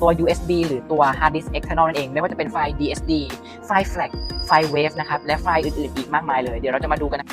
ตัว USB หรือตัว hard disk external นั่นเอง ไม่ว่าจะเป็นไฟล์ DSD ไฟล์ FLAC ไฟล์ WAV นะครับ และไฟล์อื่นๆ อีกมากมายเลย เดี๋ยวเราจะมาดูกันนะ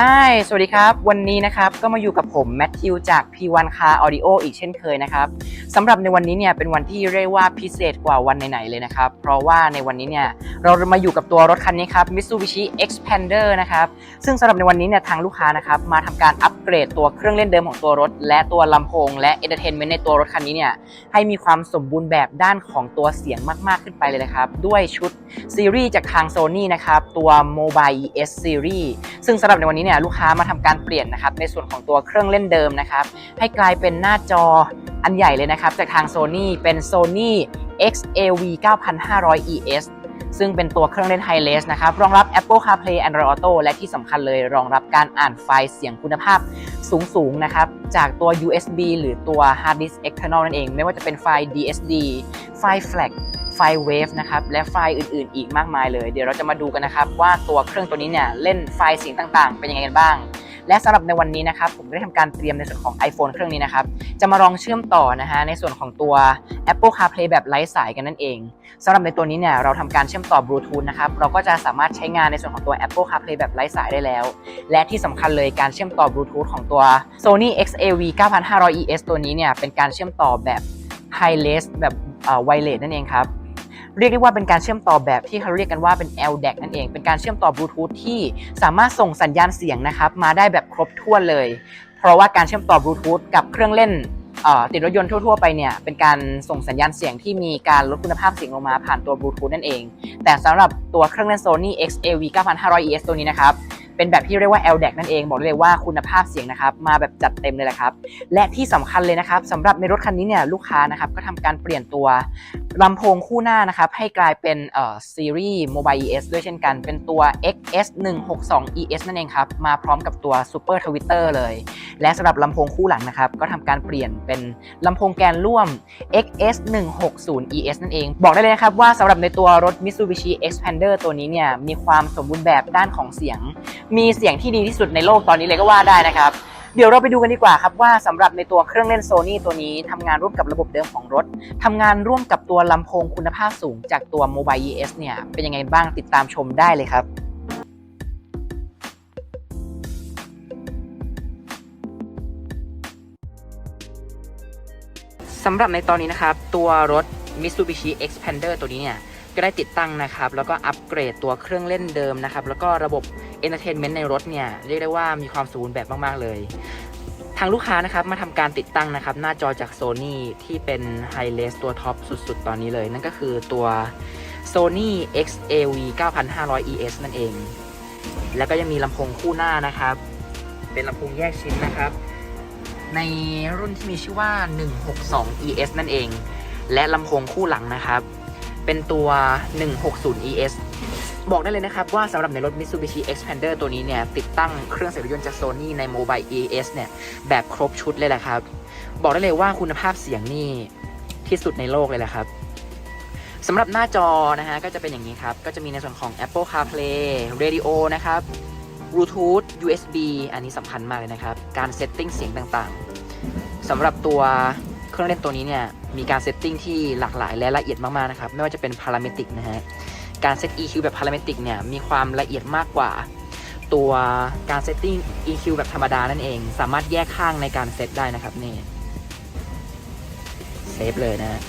ฮายสวัสดีครับ วันนี้นะครับก็มาอยู่กับผมแมทธิวจาก P1 Car Audio อีกเช่นเคยนะครับสำหรับในวันนี้เนี่ยเป็นวันที่เรียกว่าพิเศษกว่าวันไหนๆเลยนะครับ เพราะว่าในวันนี้เนี่ยเรามาอยู่กับตัวรถคันนี้ครับ Mitsubishi Xpander นะครับซึ่งสำหรับในวันนี้เนี่ยทางลูกค้านะครับมาทำการอัปเกรดตัวเครื่องเล่นเดิมของตัวรถ และตัวลำโพง และ Entertainment ในตัวรถคันนี้เนี่ยให้มีความสมบูรณ์แบบด้านของตัวเสียงมากๆขึ้นไปเลยนะครับด้วยชุดซีรีส์จากทาง Sony นะครับตัว Mobile ES Series ซึ่งสำหรับในวันนี้เนี่ยลูกค้ามาทำการเปลี่ยนนะครับในส่วนของตัวเครื่องเล่นเดิมนะครับให้กลายเป็นหน้าจออันใหญ่เลยนะครับจากทาง Sony เป็น Sony XAV 9500 ES ซึ่งเป็นตัวเครื่องเล่นไฮเลสนะครับ รองรับ Apple CarPlay Android Auto และที่สำคัญเลยรองรับการอ่านไฟล์เสียงคุณภาพสูงๆนะครับ จากตัว USB หรือตัว Hard Disk External นั่นเอง ไม่ว่าจะเป็นไฟล์ DSD ไฟล์ FLAC ไฟล์ WAV นะครับและไฟอื่นๆ อีกมากมายเลย เดี๋ยวเราจะมาดูกันนะครับว่าตัวเครื่องตัวนี้เนี่ยเล่นไฟล์เสียงต่างๆ เป็นยังไงกันบ้าง และสำหรับในวันนี้นะครับผมได้ทำการเตรียมในส่วนของ iPhone เครื่องนี้นะครับจะมาลองเชื่อมต่อนะฮะในส่วนของตัว Apple CarPlay แบบไร้สายกันนั่นเองสำหรับในตัวนี้เนี่ยเราทำการเชื่อมต่อบลูทูธนะครับเราก็จะสามารถใช้งานในส่วนของตัว Apple CarPlay แบบไร้สายได้แล้ว และที่สำคัญเลยการเชื่อมต่อบลูทูธของตัว Sony XAV 9500 ES ตัวนี้เนี่ยเป็นการเชื่อมต่อแบบ Wireless แบบไวเลสนั่นเองครับ เรียกได้ว่าเป็นการเชื่อมต่อแบบที่เขาเรียกกันว่าเป็น LDAC นั่นเอง เป็นการเชื่อมต่อบลูทูธที่สามารถส่งสัญญาณเสียงนะครับมาได้แบบครบถ้วนเลย เพราะว่าการเชื่อมต่อบลูทูธกับเครื่องเล่นติดรถยนต์ทั่ว ๆ ไปเนี่ยเป็นการส่งสัญญาณเสียงที่มีการลดคุณภาพเสียงลงมาผ่านตัวบลูทูธนั่นเอง แต่สำหรับตัวเครื่องเล่น Sony XAV 9500 ES ตัวนี้นะครับ เป็นแบบที่เรียกว่า LDAC นั่นเอง บอกได้เลยว่าคุณภาพเสียงนะครับ มาแบบจัดเต็มเลยแหละครับ และที่สำคัญเลยนะครับสำหรับในรถคันนี้เนี่ยลูกค้านะครับก็ทำการเปลี่ยนตัวลำโพงคู่หน้านะครับ ให้กลายเป็นเอ่อซีรีส์ Mobile ES ด้วยเช่นกัน เป็นตัว XS 162 ES นั่นเองครับ มาพร้อมกับตัว Super Twitter เลย และสำหรับลำโพงคู่หลังนะครับ ก็ทำการเปลี่ยนเป็นลำโพงแกนร่วม XS 160 ES นั่นเอง บอกได้เลยนะครับว่าสำหรับในตัวรถ Mitsubishi Xpander ตัวนี้เนี่ย มีความสมบูรณ์แบบด้านของเสียงมีเสียงที่ดีที่สุดในโลกตอนนี้เลยก็ว่าได้นะครับ เดี๋ยวเราไปดูกันดีกว่าครับว่าสำหรับในตัวเครื่องเล่น Sony ตัวนี้ทำงานร่วมกับระบบเดิมของรถทำงานร่วมกับตัวลำโพงคุณภาพสูงจากตัว Mobile ES เนี่ยเป็นยังไงบ้างติดตามชมได้เลยครับสำหรับในตอนนี้นะครับ ตัวรถ Mitsubishi Xpander ตัวนี้เนี่ย ก็ได้ติดตั้งนะครับ แล้วก็อัปเกรดตัวเครื่องเล่นเดิมนะครับ แล้วก็ระบบ Entertainment ในรถเนี่ยเรียกได้ว่ามีความสมบูรณ์แบบมากๆเลย ทางลูกค้านะครับมาทำการติดตั้งนะครับหน้าจอจาก Sony ที่เป็น Hi-Res ตัวท็อปสุดๆ ตอนนี้เลย นั่นก็คือตัว Sony XAV 9500 ES นั่นเอง แล้วก็ยังมีลำโพงคู่หน้านะครับ เป็นลำโพงแยกชิ้นนะครับ ในรุ่นที่มีชื่อว่า 162 ES นั่นเอง และลำโพงคู่หลังนะครับ เป็นตัว 160 ES บอกได้เลยนะครับว่าสำหรับในรถ Mitsubishi Xpander ตัวนี้เนี่ยติดตั้งเครื่องเสียงรถยนต์จาก Sony ใน Mobile ES เนี่ยแบบครบชุดเลยแหละครับ บอกได้เลยว่าคุณภาพเสียงนี่ที่สุดในโลกเลยแหละครับสำหรับหน้าจอนะฮะก็จะเป็นอย่างนี้ครับ ก็จะมีในส่วนของ Apple CarPlay Radio นะครับ Bluetooth USB อันนี้สำคัญมากเลยนะครับ การเซตติ้งเสียงต่างๆสำหรับตัวเครื่องเล่นตัวนี้เนี่ยมีการเซตติ้งที่หลากหลายและละเอียดมากๆนะครับไม่ว่าจะเป็นพาราเมติกนะฮะ การเซต EQ แบบพาราเมติกเนี่ยมีความละเอียดมากกว่า ตัวการเซตติ้ง EQ แบบธรรมดานั่นเอง สามารถแยกข้างในการเซตได้นะครับนี่เซฟเลยนะฮะ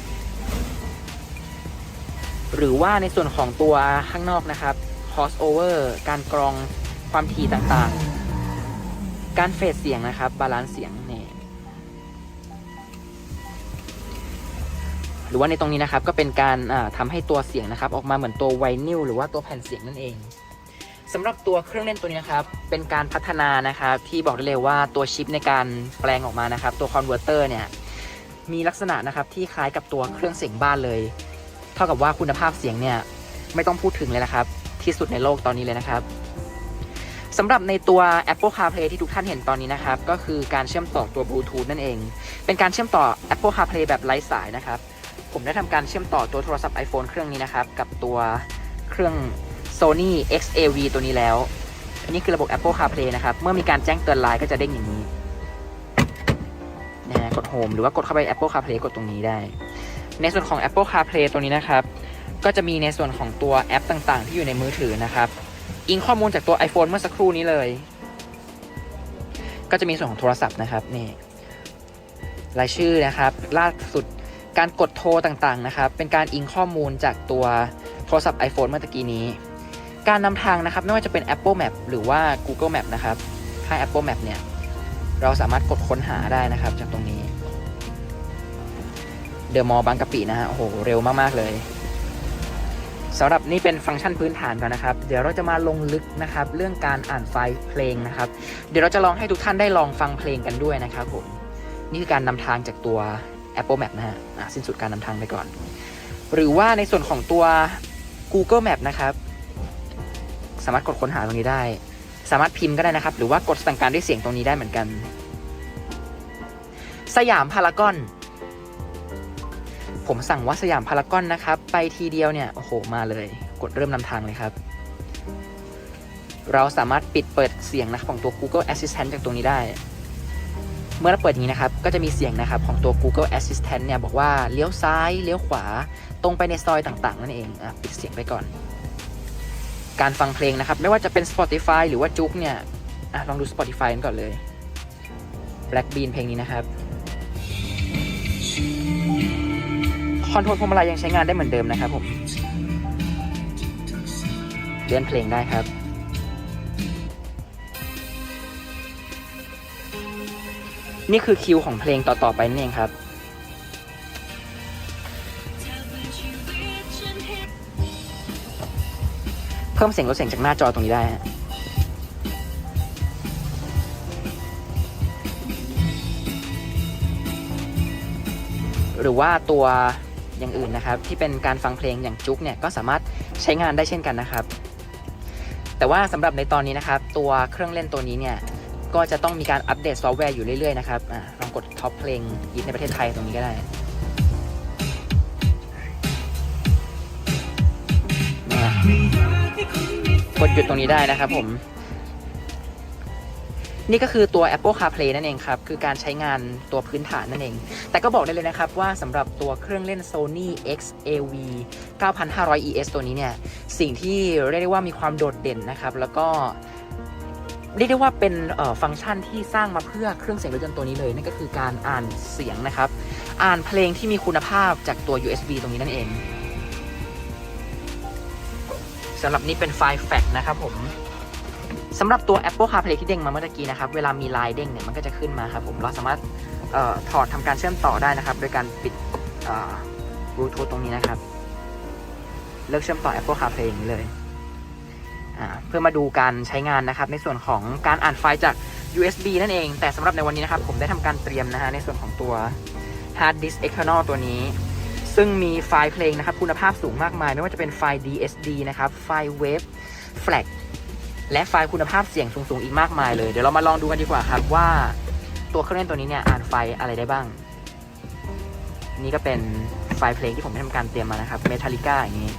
หรือว่าในส่วนของตัวข้างนอกนะครับ crossover การกรองความถี่ต่างๆ การเฟดเสียงนะครับ บาลานซ์เสียง หรือว่าในตรงนี้นะครับก็เป็นการอ่าทำให้ตัวเสียงนะครับ ออกมาเหมือนตัวไวนิลหรือว่าตัวแผ่นเสียงนั่นเองสำหรับตัวเครื่องเล่นตัวนี้นะครับเป็นการพัฒนานะครับที่บอกได้เลยว่าตัวชิปในการแปลงออกมานะครับ ตัวคอนเวอร์เตอร์เนี่ยมีลักษณะนะครับที่คล้ายกับตัวเครื่องเสียงบ้านเลย เท่ากับว่าคุณภาพเสียงเนี่ยไม่ต้องพูดถึงเลยนะครับ ที่สุดในโลกตอนนี้เลยนะครับสำหรับในตัว Apple CarPlay ที่ทุกท่านเห็นตอนนี้นะครับ ก็คือการเชื่อมต่อตัวบลูทูธนั่นเอง เป็นการเชื่อมต่อ Apple CarPlay แบบไร้สายนะครับ ผมได้ทำการเชื่อมต่อตัวโทรศัพท์ iPhone เครื่องนี้นะครับ กับตัวเครื่อง Sony XAV ตัวนี้แล้ว อันนี้คือระบบ Apple CarPlay นะครับ เมื่อมีการแจ้งเตือนไลน์ก็จะเด้งอย่างนี้นะฮะกด Home หรือว่ากดเข้าไป Apple CarPlay กดตรงนี้ได้ ในส่วนของ Apple CarPlay ตัวนี้นะครับ ก็จะมีในส่วนของตัวแอปต่างๆ ที่อยู่ในมือถือนะครับ อิงข้อมูลจากตัว iPhone เมื่อสักครู่นี้เลย ก็จะมีส่วนของโทรศัพท์นะครับนี่รายชื่อนะครับล่าสุด การกดโทรต่างๆนะครับ เป็นการอิงข้อมูลจากตัวโทรศัพท์ iPhone เมื่อกี้นี้ การนำทางนะครับไม่ว่าจะเป็น Apple Map หรือว่า Google Map นะครับถ้า Apple Map เนี่ยเราสามารถกดค้นหาได้นะครับ จากตรงนี้เดอะมอลล์บางกะปินะฮะโอ้โหเร็วมากๆเลยสำหรับนี่เป็นฟังก์ชันพื้นฐานก่อนนะครับ เดี๋ยวเราจะมาลงลึกนะครับ เรื่องการอ่านไฟล์เพลงนะครับ เดี๋ยวเราจะลองให้ทุกท่านได้ลองฟังเพลงกันด้วยนะครับผมนี่คือการนำทางจากตัว Apple Map นะฮะสิ้นสุดการนำทางไปก่อน หรือว่าในส่วนของตัว Google Map นะครับ สามารถกดค้นหาตรงนี้ได้ สามารถพิมพ์ก็ได้นะครับ หรือว่ากดสั่งการด้วยเสียงตรงนี้ได้เหมือนกัน สยามพารากอน ผมสั่งว่าสยามพารากอนนะครับ ไปทีเดียวเนี่ย โอ้โห มาเลย กดเริ่มนำทางเลยครับ เราสามารถปิดเปิดเสียงนะครับของตัว Google Assistant จากตรงนี้ได้ เมื่อเราเปิดอย่างนี้นะครับ ก็จะมีเสียงนะครับของตัว Google Assistant เนี่ยบอกว่าเลี้ยวซ้าย เลี้ยวขวา ตรงไปในซอยต่างๆ นั่นเองอะปิดเสียงไปก่อน การฟังเพลงนะครับ ไม่ว่าจะเป็น Spotify หรือว่าจุกเนี่ยอะลองดู Spotify กันก่อนเลย Black Bean เพลงนี้นะครับ คอนโทรลพวงมาลัยยังใช้งานได้เหมือนเดิมนะครับผมเลื่อนเพลงได้ครับ นี่คือคิวของเพลงต่อๆไปนั่นเองครับ เพิ่มเสียงลดเสียงจากหน้าจอตรงนี้ได้ฮะหรือว่าตัวอย่างอื่นนะครับ ที่เป็นการฟังเพลงอย่างจุกเนี่ยก็สามารถใช้งานได้เช่นกันนะครับ แต่ว่าสำหรับในตอนนี้นะครับ ตัวเครื่องเล่นตัวนี้เนี่ย ก็จะต้องมีการอัปเดตซอฟต์แวร์อยู่เรื่อยๆนะครับอลองกดท็อปเพลงยิในประเทศไทยตรงนี้ก็ได้กดหยุดตรงนี้ได้นะครับผม นี่ก็คือตัว Apple CarPlay นั่นเองครับ คือการใช้งานตัวพื้นฐานนั่นเอง แต่ก็บอกได้เลยนะครับว่าสำหรับตัวเครื่องเล่น Sony XAV 9500 ES ตัวนี้เนี่ย สิ่งที่เรียกได้ว่ามีความโดดเด่นนะครับ แล้วก็ เรียกได้ว่าเป็นฟังก์ชันที่สร้างมาเพื่อเครื่องเสียงรถยนต์ตัวนี้เลยนั่นก็คือการอ่านเสียงนะครับ อ่านเพลงที่มีคุณภาพจากตัว USB ตรงนี้นั่นเองสำหรับนี้เป็นไฟล์แฟกนะครับผมสำหรับตัว Apple CarPlay ที่เด้งมาเมื่อกี้นะครับ เวลามีไลน์เด้งเนี่ยมันก็จะขึ้นมาครับผมเราสามารถออถอดทำการเชื่อมต่อได้นะครับ โดยการปิดบลูทูธตรงนี้นะครับ เลิกเชื่อมต่อ Apple CarPlay อย่างนี้เลย เพื่อมาดูการใช้งานนะครับ ในส่วนของการอ่านไฟล์จาก USB นั่นเอง แต่สำหรับในวันนี้นะครับ ผมได้ทำการเตรียมนะฮะในส่วนของตัว Hard Disk External ตัวนี้ ซึ่งมีไฟล์เพลงนะครับ คุณภาพสูงมากมาย ไม่ว่าจะเป็นไฟล์ DSD นะครับ ไฟล์ Wave FLAC และไฟล์คุณภาพเสียงสูงๆ อีกมากมายเลย เดี๋ยวเรามาลองดูกันดีกว่าครับว่าตัวเครื่องเล่นตัวนี้เนี่ยอ่านไฟล์อะไรได้บ้าง นี่ก็เป็นไฟล์เพลงที่ผมได้ทำการเตรียมมานะครับ Metallica อย่างนี้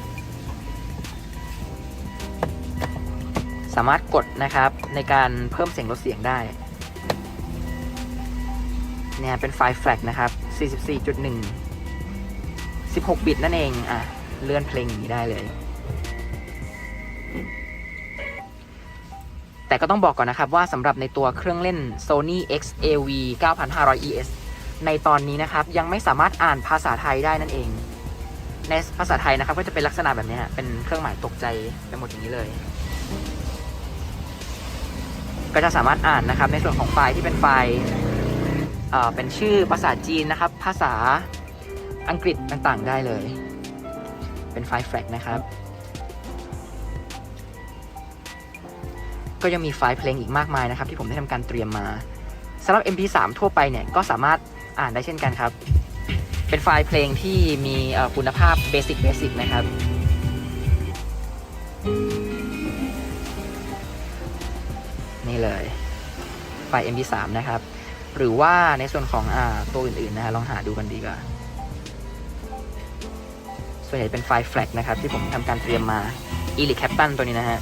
สามารถกดนะครับในการเพิ่มเสียงลดเสียงได้เนี่ยเป็นไฟล์แฟลกนะครับ 44.1 16 บิตนั่นเอง อะ เลื่อนเพลงนี้ได้เลย แต่ก็ต้องบอกก่อนนะครับว่าสำหรับในตัวเครื่องเล่น Sony XAV 9500 ES ในตอนนี้นะครับ ยังไม่สามารถอ่านภาษาไทยได้นั่นเอง ในภาษาไทยนะครับ ก็จะเป็นลักษณะแบบนี้เป็นเครื่องหมายตกใจไปหมดอย่างนี้เลย ก็จะสามารถอ่านนะครับในส่วนของไฟล์ที่เป็นไฟล์เป็นชื่อภาษาจีนนะครับ ภาษาอังกฤษต่างๆ ได้เลย เป็นไฟล์แฟลกนะครับ ก็ยังมีไฟล์เพลงอีกมากมายนะครับ ที่ผมได้ทำการเตรียมมาสำหรับ MP3 ทั่วไปเนี่ยก็สามารถอ่านได้เช่นกันครับ เป็นไฟล์เพลงที่มีคุณภาพเบสิกเบสิกนะครับ ล์ MP3 นะครับ หรือว่าในส่วนของอตัวอื่นๆนะฮะลองหาดูกันดีกว่า ส่วนใหญ่เป็นไฟล์ FLAC นะครับ ที่ผมทำการเตรียมมา Elite Captain ตัวนี้นะฮะ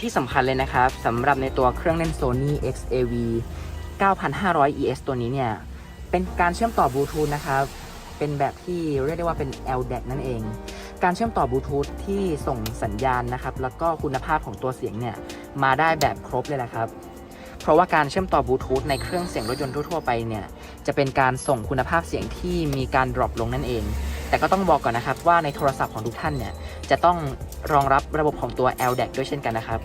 ที่สำคัญเลยนะครับสำหรับในตัวเครื่องเล่น Sony XAV 9500 ES ตัวนี้เนี่ย เป็นการเชื่อมต่อบลูทูธนะครับ เป็นแบบที่เรียกได้ว่าเป็น LDAC นั่นเอง การเชื่อมต่อบลูทูธที่ส่งสัญญาณนะครับ แล้วก็คุณภาพของตัวเสียงเนี่ย มาได้แบบครบเลยนะครับ เพราะว่าการเชื่อมต่อบลูทูธในเครื่องเสียงรถยนต์ทั่วๆไปเนี่ย จะเป็นการส่งคุณภาพเสียงที่มีการดรอปลงนั่นเอง แต่ก็ต้องบอกก่อนนะครับว่าในโทรศัพท์ของทุกท่านเนี่ยจะต้องรองรับระบบของตัว LDAC ด้วยเช่นกันนะครับ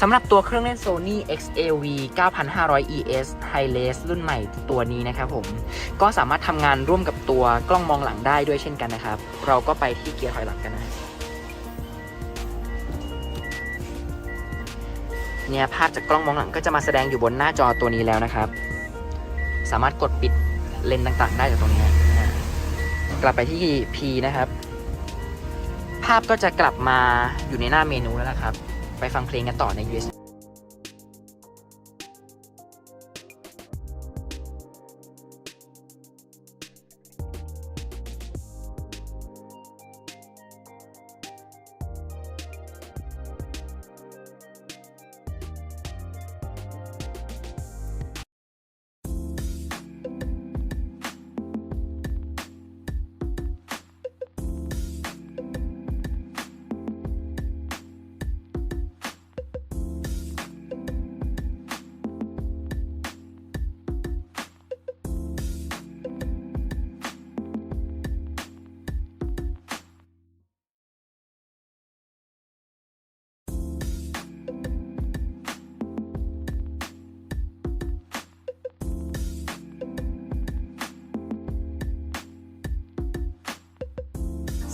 สำหรับตัวเครื่องเล่น Sony XAV 9500 ES Hi-Res รุ่นใหม่ตัวนี้นะครับผมก็สามารถทำงานร่วมกับตัวกล้องมองหลังได้ด้วยเช่นกันนะครับ เราก็ไปที่เกียร์ถอยหลังกันนะเนี่ยภาพจากกล้องมองหลังก็จะมาแสดงอยู่บนหน้าจอตัวนี้แล้วนะครับ สามารถกดปิดเลนส์ต่างๆ ได้จากตรงนี้ กลับไปที่ P นะครับ ภาพก็จะกลับมาอยู่ในหน้าเมนูแล้วนะครับ ไปฟังเพลงกันต่อใน USB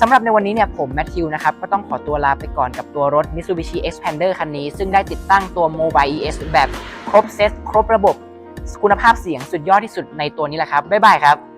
สำหรับในวันนี้เนี่ยผมแมทธิวนะครับก็ต้องขอตัวลาไปก่อนกับตัวรถ Mitsubishi Xpander คันนี้ ซึ่งได้ติดตั้งตัว Mobile ES แบบครบเซตครบระบบ คุณภาพเสียงสุดยอดที่สุดในตัวนี้แหละครับ บ๊ายบายครับ